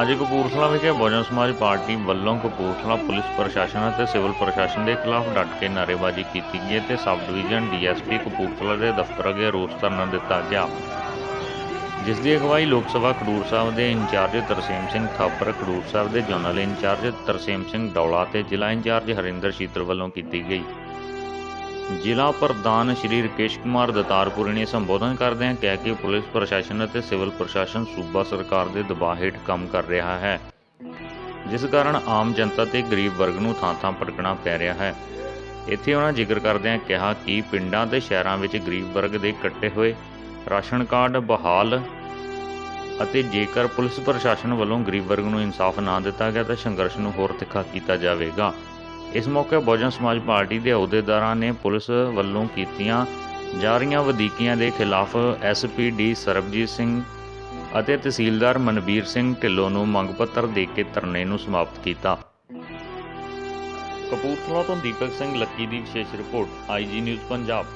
ਅੱਜ ਕਪੂਰਥਲਾ ਵਿਖੇ ਬਹੁਜਨ ਸਮਾਜ ਪਾਰਟੀ ਵੱਲੋਂ ਕਪੂਰਥਲਾ ਪੁਲਿਸ ਪ੍ਰਸ਼ਾਸਨ ਅਤੇ ਸਿਵਲ ਪ੍ਰਸ਼ਾਸਨ ਦੇ ਖਿਲਾਫ ਡਟ ਕੇ ਨਾਅਰੇਬਾਜ਼ੀ ਕੀਤੀ ਗਈ ਤੇ ਸਬ ਡਿਵੀਜ਼ਨ ਡੀਐਸਪੀ ਕਪੂਰਥਲਾ ਦੇ ਦਫ਼ਤਰ ਅੱਗੇ ਰੋਸ ਧਰਨਾ ਦਿੱਤਾ ਗਿਆ। ਜਿਸ ਦੀ ਅਗਵਾਈ ਲੋਕ ਸਭਾ ਖਡੂਰ ਸਾਹਿਬ ਦੇ ਇੰਚਾਰਜ ਤਰਸੇਮ ਸਿੰਘ ਥਾਪਰ, ਖਡੂਰ ਸਾਹਿਬ ਦੇ ਜਨਰਲ ਇੰਚਾਰਜ ਤਰਸੇਮ ਸਿੰਘ ਡੌਲਾ ਤੇ ਜ਼ਿਲ੍ਹਾ ਇੰਚਾਰਜ ਹਰਿੰਦਰ ਸ਼ੀਤਲ ਵੱਲੋਂ ਕੀਤੀ ਗਈ। ਜ਼ਿਲ੍ਹਾ ਪ੍ਰਧਾਨ ਸ਼੍ਰੀ ਰਕੇਸ਼ ਕੁਮਾਰ ਦਤਾਰਪੁਰੀ ਨੇ ਸੰਬੋਧਨ ਕਰਦਿਆਂ ਕਿਹਾ ਕਿ ਪੁਲਿਸ ਪ੍ਰਸ਼ਾਸਨ ਅਤੇ ਸਿਵਲ ਪ੍ਰਸ਼ਾਸਨ ਸੂਬਾ ਸਰਕਾਰ ਦੇ ਦਬਾਅ ਹੇਠ ਕੰਮ ਕਰ ਰਿਹਾ ਹੈ। ਜਿਸ ਕਾਰਨ ਆਮ ਜਨਤਾ ਤੇ ਗਰੀਬ ਵਰਗ ਨੂੰ ਥਾਂ-ਥਾਂ ਭਟਕਣਾ ਪੈ ਰਿਹਾ ਹੈ। ਇੱਥੇ ਉਹਨਾਂ ਜ਼ਿਕਰ ਕਰਦਿਆਂ ਕਿਹਾ ਕਿ ਪਿੰਡਾਂ ਤੇ ਸ਼ਹਿਰਾਂ ਵਿੱਚ ਗਰੀਬ ਵਰਗ ਦੇ ਕੱਟੇ ਹੋਏ ਰਾਸ਼ਨ ਕਾਰਡ ਬਹਾਲ ਅਤੇ ਜੇਕਰ ਪੁਲਿਸ ਪ੍ਰਸ਼ਾਸਨ ਵੱਲੋਂ ਗਰੀਬ ਵਰਗ ਨੂੰ ਇਨਸਾਫ ਨਾ ਦਿੱਤਾ ਗਿਆ ਤਾਂ ਸੰਘਰਸ਼ ਨੂੰ ਹੋਰ ਤਿੱਖਾ ਕੀਤਾ ਜਾਵੇਗਾ। ਇਸ ਮੌਕੇ ਬਹੁਜਨ ਸਮਾਜ ਪਾਰਟੀ ਦੇ ਅਹੁਦੇਦਾਰਾਂ ਨੇ ਪੁਲਿਸ ਵੱਲੋਂ ਕੀਤੀਆਂ ਜਾ ਰਹੀਆਂ ਵਧੀਕੀਆਂ ਦੇ ਖਿਲਾਫ ਐਸਪੀਡੀ ਸਰਬਜੀਤ ਸਿੰਘ ਅਤੇ ਤਹਿਸੀਲਦਾਰ ਮਨਵੀਰ ਸਿੰਘ ਢਿੱਲੋਂ ਨੂੰ ਮੰਗ ਪੱਤਰ ਦੇ ਕੇ ਧਰਨੇ ਨੂੰ ਸਮਾਪਤ ਕੀਤਾ। ਕਪੂਰਥਲਾ ਤੋਂ ਦੀਪਕ ਸਿੰਘ ਲੱਕੀ ਦੀ ਵਿਸ਼ੇਸ਼ ਰਿਪੋਰਟ ਆਈਜੀ ਨਿਊਜ਼ ਪੰਜਾਬ।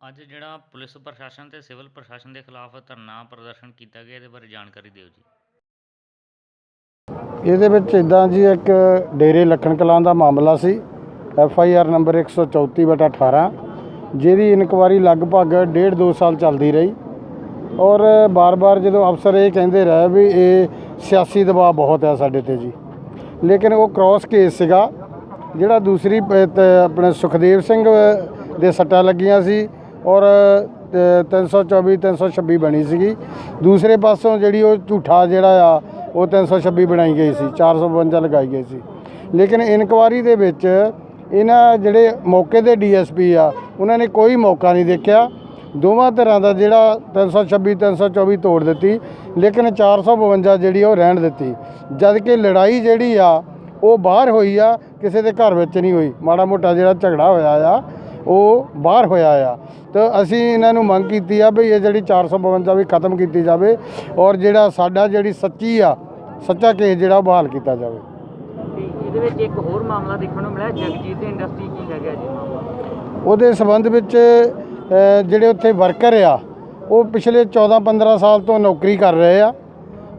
ਅੱਜ ਜਿਹੜਾ ਪੁਲਿਸ ਪ੍ਰਸ਼ਾਸਨ ਤੇ ਸਿਵਲ ਪ੍ਰਸ਼ਾਸਨ ਦੇ ਖਿਲਾਫ ਧਰਨਾ ਪ੍ਰਦਰਸ਼ਨ ਕੀਤਾ ਗਿਆ, ਇਹਦੇ ਬਾਰੇ ਜਾਣਕਾਰੀ ਦਿਓ ਜੀ। ਇਹਦੇ ਵਿੱਚ ਇਦਾਂ ਜੀ, ਇੱਕ ਡੇਰੇ ਲੱਖਣ ਕਲਾਂ ਦਾ ਮਾਮਲਾ ਸੀ। ਐਫ ਆਈ ਆਰ ਨੰਬਰ 134 ਬਟਾ 18 ਜਿਹਦੀ ਇਨਕੁਆਰੀ ਲਗਭਗ ਡੇਢ ਦੋ ਸਾਲ ਚੱਲਦੀ ਰਹੀ। ਔਰ ਬਾਰ-ਬਾਰ ਜਦੋਂ ਅਫਸਰ ਇਹ ਕਹਿੰਦੇ ਰਹੇ ਵੀ ਇਹ ਸਿਆਸੀ ਦਬਾਅ ਬਹੁਤ ਹੈ ਸਾਡੇ ਤੇ ਜੀ। ਲੇਕਿਨ ਉਹ ਕ੍ਰਾਸ ਕੇਸ ਸੀਗਾ, ਜਿਹੜਾ ਦੂਸਰੀ ਆਪਣੇ ਸੁਖਦੇਵ ਸਿੰਘ ਦੇ ਸੱਟਾਂ ਲੱਗੀਆਂ ਸੀ ਔਰ ਤ- 324 326 ਬਣੀ ਸੀਗੀ। ਦੂਸਰੇ ਪਾਸੋਂ ਜਿਹੜੀ ਉਹ ਝੂਠਾ ਜਿਹੜਾ ਆ ਉਹ 326 ਬਣਾਈ ਗਈ ਸੀ 452 ਲਗਾਈ ਗਈ ਸੀ। ਲੇਕਿਨ ਇਨਕੁਆਰੀ ਦੇ ਵਿੱਚ ਇਹਨਾਂ ਜਿਹੜੇ ਮੌਕੇ ਦੇ ਡੀਐਸਪੀ ਆ, ਉਹਨਾਂ ਨੇ ਕੋਈ ਮੌਕਾ ਨਹੀਂ ਦੇਖਿਆ। ਦੋਵਾਂ ਤਰ੍ਹਾਂ ਦਾ ਜਿਹੜਾ 326 324 ਤੋੜ ਦਿੱਤੀ, ਲੇਕਿਨ 452 ਜਿਹੜੀ ਉਹ ਰਹਿਣ ਦਿੱਤੀ। ਜਦ ਕਿ ਲੜਾਈ ਜਿਹੜੀ ਆ, ਉਹ ਬਾਹਰ ਹੋਈ ਆ, ਕਿਸੇ ਦੇ ਘਰ ਵਿੱਚ ਨਹੀਂ ਹੋਈ। ਮਾੜਾ ਮੋਟਾ ਜਿਹੜਾ ਝਗੜਾ ਹੋਇਆ ਆ, ਉਹ ਬਾਹਰ ਹੋਇਆ ਆ। ਤਾਂ ਅਸੀਂ ਇਹਨਾਂ ਨੂੰ ਮੰਗ ਕੀਤੀ ਆ ਵੀ ਇਹ ਜਿਹੜੀ 452 ਵੀ ਖਤਮ ਕੀਤੀ ਜਾਵੇ, ਔਰ ਜਿਹੜਾ ਸਾਡਾ ਜਿਹੜੀ ਸੱਚੀ ਆ ਸੱਚਾ ਕੇਸ ਜਿਹੜਾ ਉਹ ਬਹਾਲ ਕੀਤਾ ਜਾਵੇ। ਇਹਦੇ ਵਿੱਚ ਇੱਕ ਹੋਰ ਮਾਮਲਾ ਦੇਖਣ ਨੂੰ ਮਿਲਿਆ ਜਗਜੀਤ ਦੇ ਇੰਡਸਟਰੀ ਕੀ ਹੈਗਾ ਜੀ ਮਾਮਲਾ? ਉਹਦੇ ਸਬੰਧ ਵਿੱਚ ਜਿਹੜੇ ਉੱਥੇ ਵਰਕਰ ਆ ਉਹ ਪਿਛਲੇ 14-15 ਸਾਲ ਤੋਂ ਨੌਕਰੀ ਕਰ ਰਹੇ ਆ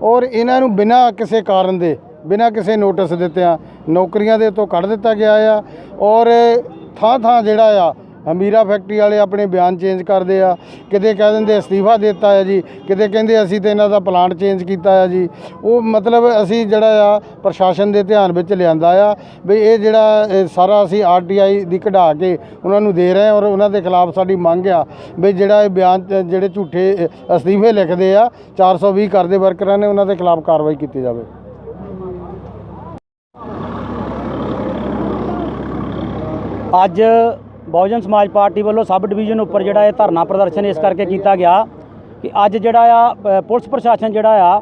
ਔਰ ਇਹਨਾਂ ਨੂੰ ਬਿਨਾਂ ਕਿਸੇ ਕਾਰਨ ਦੇ ਬਿਨਾਂ ਕਿਸੇ ਨੋਟਿਸ ਦਿੱਤਿਆਂ ਨੌਕਰੀਆਂ ਦੇ ਤੋਂ ਕੱਢ ਦਿੱਤਾ ਗਿਆ ਆ ਔਰ ਥਾਂ ਥਾਂ ਜਿਹੜਾ ਆ ਹਮੀਰਾ ਫੈਕਟਰੀ ਵਾਲੇ ਆਪਣੇ ਬਿਆਨ ਚੇਂਜ ਕਰਦੇ ਆ, ਕਿਤੇ ਕਹਿ ਦਿੰਦੇ ਅਸਤੀਫਾ ਦਿੱਤਾ ਹੈ ਜੀ, ਕਿਤੇ ਕਹਿੰਦੇ ਅਸੀਂ ਤੇ ਇਹਨਾਂ ਦਾ ਪਲਾਂਟ ਚੇਂਜ ਕੀਤਾ ਹੈ ਜੀ। ਉਹ ਮਤਲਬ ਅਸੀਂ ਜਿਹੜਾ ਆ, ਪ੍ਰਸ਼ਾਸਨ ਦੇ ਧਿਆਨ ਵਿੱਚ ਲਿਆਂਦਾ ਆ ਵੀ ਇਹ ਜਿਹੜਾ ਸਾਰਾ ਅਸੀਂ ਆਰਟੀਆਈ ਦੀ ਕਢਾ ਕੇ ਉਹਨਾਂ ਨੂੰ ਦੇ ਰਹੇ ਹਾਂ ਔਰ ਉਹਨਾਂ ਦੇ ਖਿਲਾਫ ਸਾਡੀ ਮੰਗ ਆ ਵੀ ਜਿਹੜਾ ਇਹ ਬਿਆਨ ਜਿਹੜੇ ਝੂਠੇ ਅਸਤੀਫੇ ਲਿਖਦੇ ਆ 420 ਕਰਦੇ ਵਰਕਰਾਂ ਨੇ ਉਹਨਾਂ ਦੇ ਖਿਲਾਫ ਕਾਰਵਾਈ ਕੀਤੀ ਜਾਵੇ। ਅੱਜ ਬਹੁਜਨ ਸਮਾਜ ਪਾਰਟੀ ਵੱਲੋਂ ਸਬ ਡਿਵੀਜ਼ਨ ਉੱਪਰ ਜਿਹੜਾ ਇਹ ਧਰਨਾ ਪ੍ਰਦਰਸ਼ਨ ਇਸ ਕਰਕੇ ਕੀਤਾ ਗਿਆ ਕਿ ਅੱਜ ਜਿਹੜਾ ਆ ਪੁਲਿਸ ਪ੍ਰਸ਼ਾਸਨ ਜਿਹੜਾ ਆ,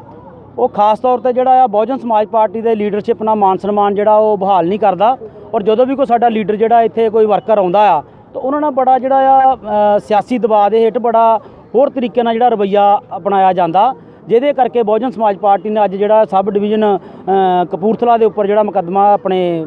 ਉਹ ਖਾਸ ਤੌਰ ਤੇ ਜਿਹੜਾ ਆ, ਬਹੁਜਨ ਸਮਾਜ ਪਾਰਟੀ ਦੇ ਲੀਡਰਸ਼ਿਪ ਨਾਲ ਮਾਨ ਸਨਮਾਨ ਜਿਹੜਾ ਉਹ ਬਹਾਲ ਨਹੀਂ ਕਰਦਾ ਔਰ ਜਦੋਂ ਵੀ ਕੋਈ ਸਾਡਾ ਲੀਡਰ ਜਿਹੜਾ ਇੱਥੇ ਕੋਈ ਵਰਕਰ ਆਉਂਦਾ ਆ, ਤਾਂ ਉਹਨਾਂ ਨਾਲ ਬੜਾ ਜਿਹੜਾ ਆ ਸਿਆਸੀ ਦਬਾਅ ਦੇ ਹੇਠ ਬੜਾ ਹੋਰ ਤਰੀਕੇ ਨਾਲ ਜਿਹੜਾ ਰਵੱਈਆ ਅਪਣਾਇਆ ਜਾਂਦਾ, ਜਿਹਦੇ ਕਰਕੇ ਬਹੁਜਨ ਸਮਾਜ ਪਾਰਟੀ ਨੇ ਅੱਜ ਜਿਹੜਾ ਸਬ ਡਿਵੀਜ਼ਨ ਕਪੂਰਥਲਾ ਦੇ ਉੱਪਰ ਜਿਹੜਾ ਮੁਕੱਦਮਾ ਆਪਣੇ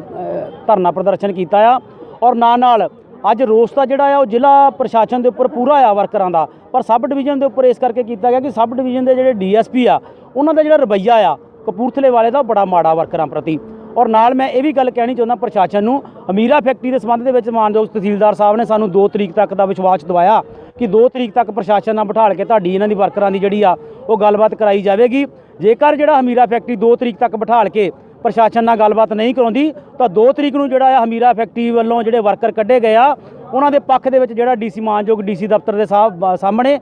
ਧਰਨਾ ਪ੍ਰਦਰਸ਼ਨ ਕੀਤਾ ਆ ਔਰ ਨਾਲ ਨਾਲ ਅੱਜ ਰੋਸ ਦਾ ਜਿਹੜਾ ਆ ਉਹ ਜ਼ਿਲ੍ਹਾ ਪ੍ਰਸ਼ਾਸਨ ਦੇ ਉੱਪਰ ਪੂਰਾ ਆ ਵਰਕਰਾਂ ਦਾ, ਪਰ ਸਬ ਡਿਵੀਜ਼ਨ ਦੇ ਉੱਪਰ ਇਸ ਕਰਕੇ ਕੀਤਾ ਗਿਆ ਕਿ ਸਬ ਡਿਵੀਜ਼ਨ ਦੇ ਜਿਹੜੇ ਡੀਐਸਪੀ ਆ, ਉਹਨਾਂ ਦਾ ਜਿਹੜਾ ਰਵੱਈਆ ਆ, ਕਪੂਰਥਲੇ ਵਾਲੇ ਦਾ ਬੜਾ ਮਾੜਾ ਵਰਕਰਾਂ ਪ੍ਰਤੀ। ਔਰ ਨਾਲ ਮੈਂ ਇਹ ਵੀ ਗੱਲ ਕਹਿਣੀ ਚਾਹੁੰਦਾ ਪ੍ਰਸ਼ਾਸਨ ਨੂੰ, ਅਮੀਰਾ ਫੈਕਟਰੀ ਦੇ ਸੰਬੰਧ ਦੇ ਵਿੱਚ ਮਾਨਯੋਗ ਤਹਿਸੀਲਦਾਰ ਸਾਹਿਬ ਨੇ ਸਾਨੂੰ 2 ਤਰੀਕ ਤੱਕ ਦਾ ਵਿਸ਼ਵਾਸ ਦਿਵਾਇਆ ਕਿ 2 ਤਰੀਕ ਤੱਕ ਪ੍ਰਸ਼ਾਸਨ ਨਾਲ ਬਿਠਾਲ ਕੇ ਤੁਹਾਡੀ ਇਹਨਾਂ ਦੀ ਵਰਕਰਾਂ ਦੀ ਜਿਹੜੀ ਆ, ਉਹ ਗੱਲਬਾਤ ਕਰਾਈ ਜਾਵੇਗੀ। ਜੇਕਰ ਜਿਹੜਾ ਅਮੀਰਾ ਫੈਕਟਰੀ 2 ਤਰੀਕ ਤੱਕ ਬਿਠਾਲ ਕੇ ਪ੍ਰਸ਼ਾਸਨ ਨਾਲ ਗੱਲਬਾਤ ਨਹੀਂ ਕਰਾਉਂਦੀ, ਤਾਂ 2 ਤਰੀਕ ਨੂੰ ਜਿਹੜਾ ਆ ਹਮੀਰਾ ਫੈਕਟਰੀ ਵੱਲੋਂ ਜਿਹੜੇ ਵਰਕਰ ਕੱਢੇ ਗਏ ਆ, ਉਹਨਾਂ ਦੇ ਪੱਖ ਦੇ ਵਿੱਚ ਜਿਹੜਾ ਡੀਸੀ ਮਾਨਯੋਗ ਡੀਸੀ ਦਫ਼ਤਰ ਦੇ ਸਾਹਿਬ ਸਾਹਮਣੇ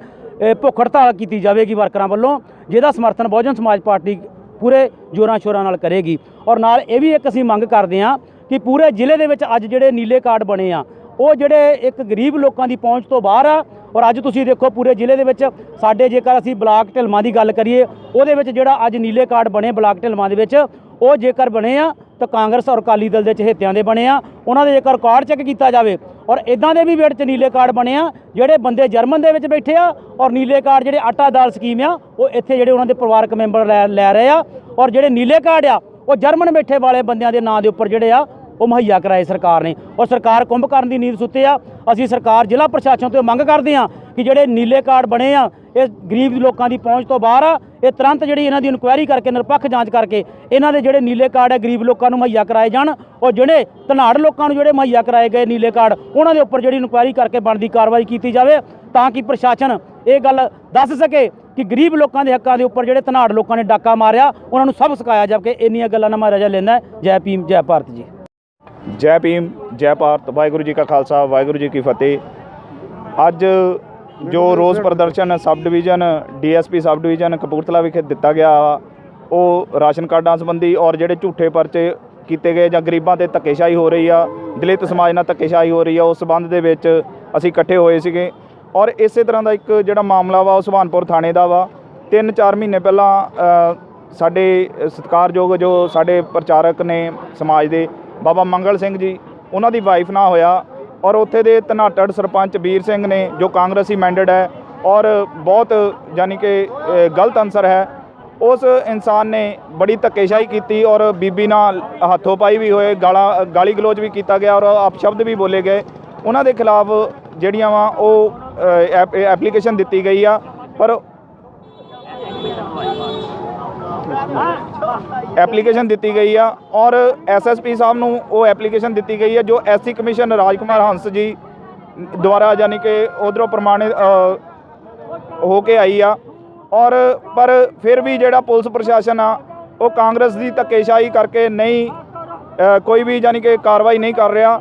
ਭੁੱਖ ਹੜਤਾਲ ਕੀਤੀ ਜਾਵੇਗੀ ਵਰਕਰਾਂ ਵੱਲੋਂ, ਜਿਹਦਾ ਸਮਰਥਨ ਬਹੁਜਨ ਸਮਾਜ ਪਾਰਟੀ ਪੂਰੇ ਜੋਰਾਂ ਸ਼ੋਰਾਂ ਨਾਲ ਕਰੇਗੀ। ਔਰ ਨਾਲ ਇਹ ਵੀ ਇੱਕ ਅਸੀਂ ਮੰਗ ਕਰਦੇ ਹਾਂ ਕਿ ਪੂਰੇ ਜ਼ਿਲ੍ਹੇ ਦੇ ਵਿੱਚ ਅੱਜ ਜਿਹੜੇ ਨੀਲੇ ਕਾਰਡ ਬਣੇ ਆ, ਉਹ ਜਿਹੜੇ ਇੱਕ ਗਰੀਬ ਲੋਕਾਂ ਦੀ ਪਹੁੰਚ ਤੋਂ ਬਾਹਰ ਆ, ਔਰ ਅੱਜ ਤੁਸੀਂ ਦੇਖੋ ਪੂਰੇ ਜ਼ਿਲ੍ਹੇ ਦੇ ਵਿੱਚ ਸਾਡੇ ਜੇਕਰ ਅਸੀਂ ਬਲਾਕ ਢਿਲਮਾਂ ਦੀ ਗੱਲ ਕਰੀਏ, ਉਹਦੇ ਵਿੱਚ ਜਿਹੜਾ ਅੱਜ ਨੀਲੇ ਕਾਰਡ ਬਣੇ ਬਲਾਕ ਢਿਲਮਾਂ ਦੇ ਵਿੱਚ ਉਹ ਜੇਕਰ ਬਣੇ ਆ, ਤਾਂ ਕਾਂਗਰਸ ਔਰ ਅਕਾਲੀ ਦਲ ਦੇ ਚਹੇਤਿਆਂ ਦੇ ਬਣੇ ਆ। ਉਹਨਾਂ ਦੇ ਜੇਕਰ ਰਿਕਾਰਡ ਚੈੱਕ ਕੀਤਾ ਜਾਵੇ ਔਰ ਇਦਾਂ ਦੇ ਵੀ ਵਿੱਚ ਨੀਲੇ ਕਾਰਡ ਬਣੇ ਆ, ਜਿਹੜੇ ਬੰਦੇ ਜਰਮਨ ਦੇ ਵਿੱਚ ਬੈਠੇ ਆ ਔਰ ਨੀਲੇ ਕਾਰਡ ਜਿਹੜੇ ਆਟਾ ਦਾਲ ਸਕੀਮ ਆ, ਉਹ ਇੱਥੇ ਜਿਹੜੇ ਉਹਨਾਂ ਦੇ ਪਰਿਵਾਰਕ ਮੈਂਬਰ ਲੈ ਲੈ ਰਹੇ ਆ ਔਰ ਜਿਹੜੇ ਨੀਲੇ ਕਾਰਡ ਆ, ਉਹ ਜਰਮਨ ਬੈਠੇ ਵਾਲੇ ਬੰਦਿਆਂ ਦੇ ਨਾਂ ਦੇ ਉੱਪਰ ਜਿਹੜੇ ਆ ਉਹ ਮੁਹੱਈਆ ਕਰਾਏ ਸਰਕਾਰ ਨੇ। ਔਰ ਸਰਕਾਰ ਕੁੰਭ ਕਰਨ ਦੀ ਨੀਂਦ ਸੁੱਤੇ ਆ। ਅਸੀਂ ਸਰਕਾਰ ਜ਼ਿਲ੍ਹਾ ਪ੍ਰਸ਼ਾਸਨ ਤੋਂ ਮੰਗ ਕਰਦੇ ਆ ਕਿ ਜਿਹੜੇ ਨੀਲੇ ਕਾਰਡ ਬਣੇ ਆ, ਇਹ ਗਰੀਬ ਲੋਕਾਂ ਦੀ ਪਹੁੰਚ ਤੋਂ ਬਾਹਰ ਆ। ਇਹ ਤੁਰੰਤ ਜਿਹੜੀ ਇਹਨਾਂ ਦੀ ਇਨਕੁਆਇਰੀ ਕਰਕੇ, ਨਿਰਪੱਖ ਜਾਂਚ ਕਰਕੇ ਇਹਨਾਂ ਦੇ ਜਿਹੜੇ ਨੀਲੇ ਕਾਰਡ ਹੈ ਗਰੀਬ ਲੋਕਾਂ ਨੂੰ ਮੁਹੱਈਆ ਕਰਾਏ ਜਾਣ। ਔਰ ਜਿਹੜੇ ਧਨਾੜ ਲੋਕਾਂ ਨੂੰ ਜਿਹੜੇ ਮੁਹੱਈਆ ਕਰਾਏ ਗਏ ਨੀਲੇ ਕਾਰਡ, ਉਹਨਾਂ ਦੇ ਉੱਪਰ ਜਿਹੜੀ ਇਨਕੁਆਇਰੀ ਕਰਕੇ ਬਣਦੀ ਕਾਰਵਾਈ ਕੀਤੀ ਜਾਵੇ ਤਾਂ ਕਿ ਪ੍ਰਸ਼ਾਸਨ ਇਹ ਗੱਲ ਦੱਸ ਸਕੇ ਕਿ ਗਰੀਬ ਲੋਕਾਂ ਦੇ ਹੱਕਾਂ ਦੇ ਉੱਪਰ ਜਿਹੜੇ ਧਨਾੜ ਲੋਕਾਂ ਨੇ ਡਾਕਾ ਮਾਰਿਆ, ਉਹਨਾਂ ਨੂੰ ਸਭ ਸਿਖਾਇਆ ਜਾਵੇ ਕਿ ਇੰਨੀਆਂ ਗੱਲਾਂ ਨਾਲ ਮਹਾਰਾਜਾ ਲੈਂਦਾ ਹੈ। ਜੈ ਭੀਮ, ਜੈ ਭਾਰਤ ਜੀ। ਜੈ ਭੀਮ ਜੈ ਭਾਰਤ ਵਾਹਿਗੁਰੂ ਜੀ ਕਾ ਖਾਲਸਾ ਵਾਹਿਗੁਰੂ ਜੀ ਕੀ ਫਤਿਹ। ਅੱਜ ਜੋ ਰੋਜ਼ ਪ੍ਰਦਰਸ਼ਨ sub division DSP sub division Kapurthala ਵਿਖੇ ਦਿੱਤਾ ਗਿਆ ਉਹ ਰਾਸ਼ਨ ਕਾਰਡਾਂ ਸੰਬੰਧੀ ਔਰ ਜਿਹੜੇ ਝੂਠੇ ਪਰਚੇ ਕੀਤੇ ਗਏ ਜਾਂ ਗਰੀਬਾਂ ਤੇ ਧੱਕੇਸ਼ਾਹੀ ਹੋ ਰਹੀ ਆ ਦਲਿਤ ਸਮਾਜ ਨਾਲ ਧੱਕੇਸ਼ਾਹੀ ਹੋ ਰਹੀ ਆ ਉਸ ਸੰਬੰਧ ਦੇ ਵਿੱਚ ਅਸੀਂ ਇਕੱਠੇ ਹੋਏ ਸੀਗੇ। ਔਰ ਇਸੇ ਤਰ੍ਹਾਂ ਦਾ ਇੱਕ ਜਿਹੜਾ ਮਾਮਲਾ ਵਾ ਉਹ ਸੁਭਾਨਪੁਰ ਥਾਣੇ ਦਾ ਵਾ। 3-4 ਮਹੀਨੇ ਪਹਿਲਾਂ ਸਾਡੇ ਸਤਿਕਾਰਯੋਗ ਜੋ ਸਾਡੇ ਪ੍ਰਚਾਰਕ ਨੇ ਸਮਾਜ ਦੇ ਬਾਬਾ ਮੰਗਲ ਸਿੰਘ ਜੀ, ਉਹਨਾਂ ਦੀ ਵਾਈਫ ਨਾਲ ਹੋਇਆ ਔਰ ਉੱਥੇ ਦੇ ਧਨਾਟੜ ਸਰਪੰਚ ਵੀਰ ਸਿੰਘ ਨੇ, ਜੋ ਕਾਂਗਰਸੀ ਮੈਂਡੇਟ ਹੈ ਔਰ ਬਹੁਤ ਯਾਨੀ ਕਿ ਗਲਤ ਅਨਸਰ ਹੈ, ਉਸ ਇਨਸਾਨ ਨੇ ਬੜੀ ਧੱਕੇਸ਼ਾਹੀ ਕੀਤੀ ਔਰ ਬੀਬੀ ਨਾਲ ਹੱਥੋਂ ਪਾਈ ਵੀ ਹੋਏ, ਗਾਲਾਂ, ਗਾਲੀ ਗਲੋਚ ਵੀ ਕੀਤਾ ਗਿਆ ਔਰ ਅਪਸ਼ਬਦ ਵੀ ਬੋਲੇ ਗਏ। ਉਹਨਾਂ ਦੇ ਖਿਲਾਫ ਜਿਹੜੀਆਂ ਵਾ ਉਹ ਐਪਲੀਕੇਸ਼ਨ ਦਿੱਤੀ ਗਈ ਆ, ਪਰ ਐਪਲੀਕੇਸ਼ਨ ਦਿੱਤੀ ਗਈ ਆ ਔਰ ਐਸਐਸਪੀ ਸਾਹਿਬ ਨੂੰ ਉਹ ਐਪਲੀਕੇਸ਼ਨ ਦਿੱਤੀ ਗਈ ਹੈ ਜੋ ਐਸਸੀ ਕਮਿਸ਼ਨ ਰਾਜਕੁਮਾਰ ਹੰਸ ਜੀ ਦੁਆਰਾ ਯਾਨੀ ਕਿ ਉਧਰੋਂ ਪ੍ਰਮਾਣਿਤ ਹੋ ਕੇ ਆਈ ਆ। ਔਰ ਪਰ ਫਿਰ ਵੀ ਜਿਹੜਾ ਪੁਲਿਸ ਪ੍ਰਸ਼ਾਸਨ ਆ, ਉਹ ਕਾਂਗਰਸ ਦੀ ਧੱਕੇਸ਼ਾਹੀ ਕਰਕੇ ਨਹੀਂ ਕੋਈ ਵੀ ਯਾਨੀ ਕਿ ਕਾਰਵਾਈ ਨਹੀਂ ਕਰ ਰਿਹਾ।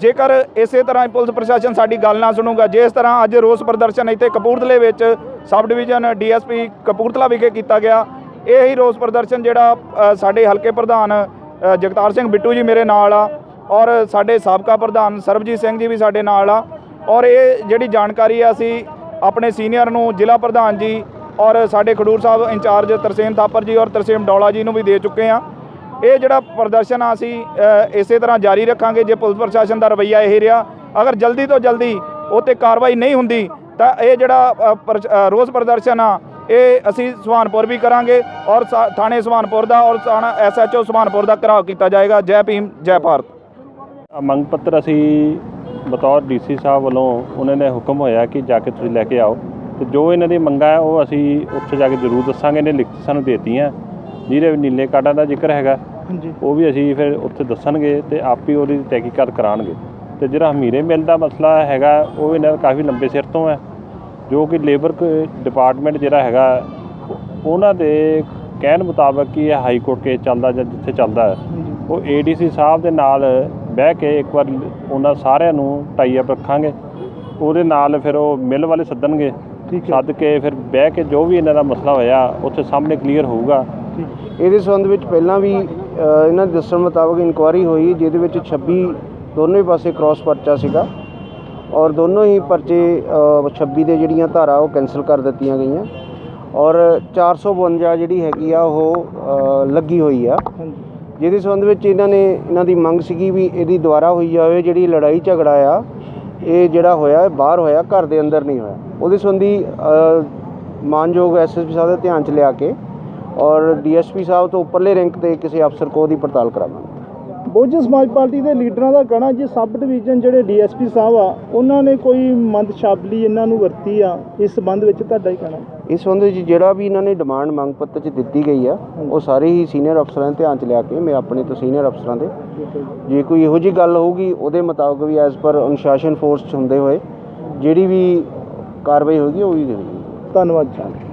ਜੇਕਰ ਇਸੇ ਤਰ੍ਹਾਂ ਪੁਲਿਸ ਪ੍ਰਸ਼ਾਸਨ ਸਾਡੀ ਗੱਲ ਨਾ ਸੁਣੂਗਾ, ਜਿਸ ਤਰ੍ਹਾਂ ਅੱਜ ਰੋਸ ਪ੍ਰਦਰਸ਼ਨ ਇੱਥੇ ਕਪੂਰਥਲੇ ਵਿੱਚ ਸਬ ਡਿਵੀਜ਼ਨ ਡੀਐਸਪੀ ਕਪੂਰਥਲਾ ਵਿਖੇ ਕੀਤਾ ਗਿਆ ਇਹ ਹੀ ਰੋਸ ਪ੍ਰਦਰਸ਼ਨ ਜਿਹੜਾ ਸਾਡੇ ਹਲਕੇ ਪ੍ਰਧਾਨ ਜਗਤਾਰ ਸਿੰਘ ਬਿੱਟੂ ਜੀ ਮੇਰੇ ਨਾਲ ਆ ਔਰ ਸਾਡੇ ਸਾਬਕਾ ਪ੍ਰਧਾਨ ਸਰਬਜੀਤ ਸਿੰਘ ਜੀ ਵੀ ਸਾਡੇ ਨਾਲ ਆ ਔਰ ਇਹ ਜਿਹੜੀ ਜਾਣਕਾਰੀ ਆ ਅਸੀਂ ਆਪਣੇ ਸੀਨੀਅਰ ਨੂੰ, ਜ਼ਿਲ੍ਹਾ ਪ੍ਰਧਾਨ ਜੀ ਔਰ ਸਾਡੇ ਖਡੂਰ ਸਾਹਿਬ ਇੰਚਾਰਜ ਤਰਸੇਮ ਥਾਪਰ ਜੀ ਔਰ ਤਰਸੇਮ ਡੌਲਾ ਜੀ ਨੂੰ ਵੀ ਦੇ ਚੁੱਕੇ ਆ। ਇਹ ਜਿਹੜਾ ਪ੍ਰਦਰਸ਼ਨ ਆ ਅਸੀਂ ਇਸੇ ਤਰ੍ਹਾਂ ਜਾਰੀ ਰੱਖਾਂਗੇ, ਜੇ ਪੁਲਿਸ ਪ੍ਰਸ਼ਾਸਨ ਦਾ ਰਵੱਈਆ ਇਹ ਰਿਹਾ, ਅਗਰ ਜਲਦੀ ਤੋਂ ਜਲਦੀ ਉਹ 'ਤੇ ਕਾਰਵਾਈ ਨਹੀਂ ਹੁੰਦੀ ਤਾਂ ਇਹ ਜਿਹੜਾ ਪ੍ਰਚ- ਰੋਸ ਪ੍ਰਦਰਸ਼ਨ ਆ ਇਹ ਅਸੀਂ ਸੁਹਾਨਪੁਰ ਵੀ ਕਰਾਂਗੇ ਔਰ ਥਾਣੇ ਸੁਹਾਨਪੁਰ ਦਾ ਔਰ ਥਾਣਾ ਐਸਐਚਓ ਸੁਹਾਨਪੁਰ ਦਾ ਘਰਾਓ ਕੀਤਾ ਜਾਏਗਾ। ਜੈ ਭੀਮ ਜੈ ਭਾਰਤ। ਮੰਗ ਪੱਤਰ ਅਸੀਂ ਬਤੌਰ ਡੀਸੀ ਸਾਹਿਬ ਵੱਲੋਂ ਉਹਨਾਂ ਨੇ ਹੁਕਮ ਹੋਇਆ ਕਿ ਜਾ ਕੇ ਤੁਸੀਂ ਲੈ ਕੇ ਆਓ। ਤੇ ਜੋ ਇਹਨਾਂ ਦੀ ਮੰਗਾਂ ਹੈ ਉਹ ਅਸੀਂ ਉੱਥੇ ਜਾ ਕੇ ਜ਼ਰੂਰ ਦੱਸਾਂਗੇ। ਇਹਨੇ ਲਿਖਤ ਸਾਨੂੰ ਦੇਤੀਆਂ। ਜਿਹਦੇ ਨੀਲੇ ਕਾਰਡਾਂ ਦਾ ਜ਼ਿਕਰ ਹੈਗਾ ਉਹ ਵੀ ਅਸੀਂ ਫਿਰ ਉੱਥੇ ਦੱਸਣਗੇ ਤੇ ਆਪ ਹੀ ਉਹਦੀ ਤਹਿਕੀਕਾਤ ਕਰਾਉਣਗੇ ਤੇ ਜਿਹੜਾ ਹਮੀਰੇ ਮਿਲ ਦਾ ਮਸਲਾ ਹੈਗਾ ਉਹ ਇਹਨਾਂ ਦਾ ਕਾਫੀ ਲੰਬੇ ਸਿਰ ਤੋਂ ਹੈ। ਜੋ ਕਿ ਲੇਬਰ ਡਿਪਾਰਟਮੈਂਟ ਜਿਹੜਾ ਹੈਗਾ ਉਹ- ਉਹਨਾਂ ਦੇ ਕਹਿਣ ਮੁਤਾਬਕ ਕਿ ਇਹ ਹਾਈ ਕੋਰਟ ਕੇਸ ਚੱਲਦਾ ਜਾਂ ਜਿੱਥੇ ਚੱਲਦਾ ਹੈ ਉਹ ਏਡੀਸੀ ਸਾਹਿਬ ਦੇ ਨਾਲ ਬਹਿ ਕੇ ਇੱਕ ਵਾਰ ਉਹਨਾਂ ਸਾਰਿਆਂ ਨੂੰ ਟਾਈ ਅਪ ਰੱਖਾਂਗੇ। ਉਹਦੇ ਨਾਲ ਫਿਰ ਉਹ ਮਿਲ ਵਾਲੇ ਸੱਦਣਗੇ। ਸੱਦ ਕੇ ਫਿਰ ਬਹਿ ਕੇ ਜੋ ਵੀ ਇਹਨਾਂ ਦਾ ਮਸਲਾ ਹੋਇਆ ਉੱਥੇ ਸਾਹਮਣੇ ਕਲੀਅਰ ਹੋਊਗਾ। ਇਹਦੇ ਸੰਬੰਧ ਵਿੱਚ ਪਹਿਲਾਂ ਵੀ ਇਹਨਾਂ ਦੇ ਦੱਸਣ ਮੁਤਾਬਕ ਇਨਕੁਆਇਰੀ ਹੋਈ ਜਿਹਦੇ ਵਿੱਚ 26 ਦੋਨੋਂ ਪਾਸੇ ਕ੍ਰਾਸ ਪਰਚਾ ਸੀਗਾ। ਔਰ ਦੋਨੋਂ ਹੀ ਪਰਚੇ ਅ, 26 ਦੇ ਜਿਹੜੀਆਂ ਧਾਰਾ ਉਹ ਕੈਨਸਲ ਕਰ ਦਿੱਤੀਆਂ ਗਈਆਂ। ਔਰ 452 ਜਿਹੜੀ ਹੈਗੀ ਆ ਉਹ ਲੱਗੀ ਹੋਈ ਆ। ਜਿਹਦੇ ਸੰਬੰਧ ਵਿੱਚ ਇਹਨਾਂ ਨੇ ਇਹਨਾਂ ਦੀ ਮੰਗ ਸੀਗੀ ਵੀ ਇਹਦੀ ਦੁਬਾਰਾ ਹੋਈ ਜਾਵੇ ਜਿਹੜੀ ਲੜਾਈ ਝਗੜਾ ਆ ਇਹ ਜਿਹੜਾ ਹੋਇਆ ਇਹ ਬਾਹਰ ਹੋਇਆ ਘਰ ਦੇ ਅੰਦਰ ਨਹੀਂ ਹੋਇਆ। ਉਹਦੇ ਸੰਬੰਧੀ ਮਾਨਯੋਗ ਐਸਐਸਪੀ ਸਾਹਿਬ ਦੇ ਧਿਆਨ 'ਚ ਲਿਆ ਕੇ ਔਰ ਡੀਐਸਪੀ ਸਾਹਿਬ ਤੋਂ ਉੱਪਰਲੇ ਰੈਂਕ ਤੇ ਕਿਸੇ ਅਫਸਰ ਕੋ ਦੀ ਪੜਤਾਲ ਕਰਾਵਾਂਗੇ। ਬਹੁਜਨ ਸਮਾਜ ਪਾਰਟੀ ਦੇ ਲੀਡਰਾਂ ਦਾ ਕਹਿਣਾ ਜੇ ਸਬ ਡਿਵੀਜ਼ਨ ਜਿਹੜੇ ਡੀਐਸਪੀ ਸਾਹਿਬ ਆ ਉਹਨਾਂ ਨੇ ਕੋਈ ਮੰਦ ਸ਼ਬਲੀ ਇਹਨਾਂ ਨੂੰ ਵਰਤੀ ਆ ਇਸ ਸੰਬੰਧ ਵਿੱਚ ਤੁਹਾਡਾ ਹੀ ਕਹਿਣਾ? ਇਸ ਸੰਬੰਧ ਵਿੱਚ ਜਿਹੜਾ ਵੀ ਇਹਨਾਂ ਨੇ ਡਿਮਾਂਡ ਮੰਗ ਪੱਤਰ 'ਚ ਦਿੱਤੀ ਗਈ ਆ ਉਹ ਸਾਰੇ ਹੀ ਸੀਨੀਅਰ ਅਫਸਰਾਂ ਦੇ ਧਿਆਨ 'ਚ ਲਿਆ ਕੇ ਮੈਂ ਆਪਣੇ ਤੋਂ ਸੀਨੀਅਰ ਅਫਸਰਾਂ ਦੇ। ਜੇ ਕੋਈ ਇਹੋ ਜੀ ਗੱਲ ਹੋਊਗੀ ਉਹਦੇ ਮੁਤਾਬਕ ਵੀ ਐਜ਼ ਪਰ ਅਨੁਸ਼ਾਸਨ ਫੋਰਸ 'ਚ ਹੁੰਦੇ ਹੋਏ ਜਿਹੜੀ ਵੀ ਕਾਰਵਾਈ ਹੋਗੀ ਉਹ ਵੀ ਹੋਊਗੀ। ਧੰਨਵਾਦ ਜੀ।